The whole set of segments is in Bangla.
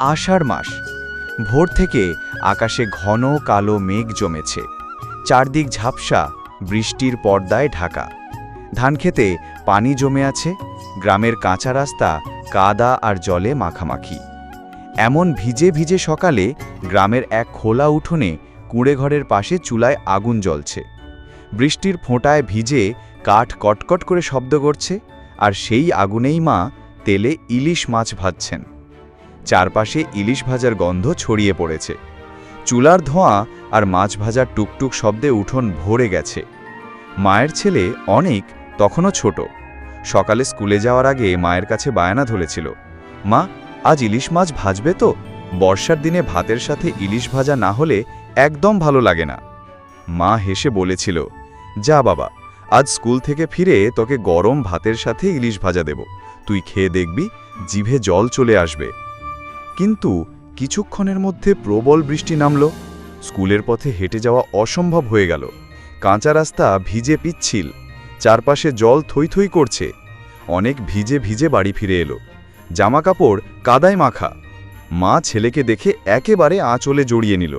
আষাঢ় মাস। ভোর থেকে আকাশে ঘন কালো মেঘ জমেছে। চারদিক ঝাপসা, বৃষ্টির পর্দায় ঢাকা। ধানক্ষেতে পানি জমে আছে, গ্রামের কাঁচা রাস্তা কাদা আর জলে মাখামাখি। এমন ভিজে ভিজে সকালে গ্রামের এক খোলা উঠোনে কুঁড়েঘরের পাশে চুলায় আগুন জ্বলছে। বৃষ্টির ফোঁটায় ভিজে কাঠ কটকট করে শব্দ করছে, আর সেই আগুনেই মা তেলে ইলিশ মাছ ভাজছেন। চারপাশে ইলিশ ভাজার গন্ধ ছড়িয়ে পড়েছে। চুলার ধোঁয়া আর মাছ ভাজার টুকটুক শব্দে উঠোন ভরে গেছে। মায়ের ছেলে অনেক, তখনও ছোট। সকালে স্কুলে যাওয়ার আগে মায়ের কাছে বায়না ধরেছিল, মা, আজ ইলিশ মাছ ভাজবে তো? বর্ষার দিনে ভাতের সাথে ইলিশ ভাজা না হলে একদম ভালো লাগে না। মা হেসে বলেছিল, যা বাবা, আজ স্কুল থেকে ফিরে তোকে গরম ভাতের সাথে ইলিশ ভাজা দেব। তুই খেয়ে দেখবি, জিভে জল চলে আসবে। কিন্তু কিছুক্ষণের মধ্যে প্রবল বৃষ্টি নামল। স্কুলের পথে হেঁটে যাওয়া অসম্ভব হয়ে গেল। কাঁচা রাস্তা ভিজে পিচ্ছিল। চারপাশে জল থই করছে। অনেক ভিজে ভিজে বাড়ি ফিরে এলো। জামা কাপড় কাদায় মাখা। মা ছেলেকে দেখে একেবারে আঁচলে জড়িয়ে নিল।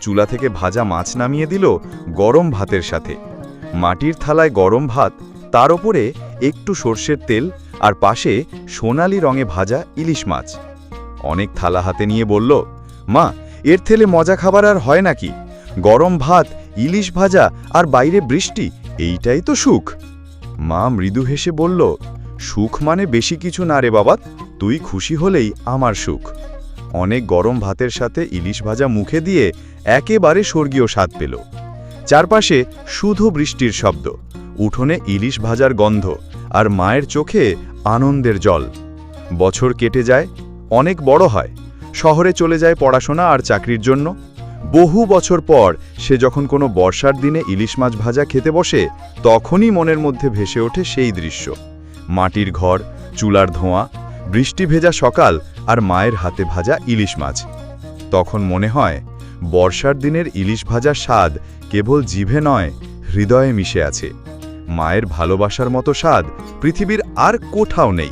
চুলা থেকে ভাজা মাছ নামিয়ে দিল গরম ভাতের সাথে। মাটির থালায় গরম ভাত, তার ওপরে একটু সর্ষের তেল আর পাশে সোনালি রঙে ভাজা ইলিশ মাছ। অনেক থালা হাতে নিয়ে বলল, মা, এর থেলে মজা খাবার আর হয় নাকি? গরম ভাত, ইলিশ ভাজা আর বাইরে বৃষ্টি, এইটাই তো সুখ। মা মৃদু হেসে বলল, সুখ মানে বেশি কিছু না রে বাবা, তুই খুশি হলেই আমার সুখ। অনেক গরম ভাতের সাথে ইলিশ ভাজা মুখে দিয়ে একেবারে স্বর্গীয় স্বাদ পেল। চারপাশে শুধু বৃষ্টির শব্দ, উঠোনে ইলিশ ভাজার গন্ধ আর মায়ের চোখে আনন্দের জল। বছর কেটে যায় অনেক বড় হয়। শহরে চলে যায় পড়াশোনা আর চাকরির জন্য। বহু বছর পর সে যখন কোনো বর্ষার দিনে ইলিশ মাছ ভাজা খেতে বসে, তখনই মনের মধ্যে ভেসে ওঠে সেই দৃশ্য। মাটির ঘর, চুলার ধোঁয়া, বৃষ্টি ভেজা সকাল আর মায়ের হাতে ভাজা ইলিশ মাছ। তখন মনে হয়, বর্ষার দিনের ইলিশ ভাজার স্বাদ কেবল জিভে নয়, হৃদয়ে মিশে আছে। মায়ের ভালোবাসার মতো স্বাদ পৃথিবীর আর কোথাও নেই।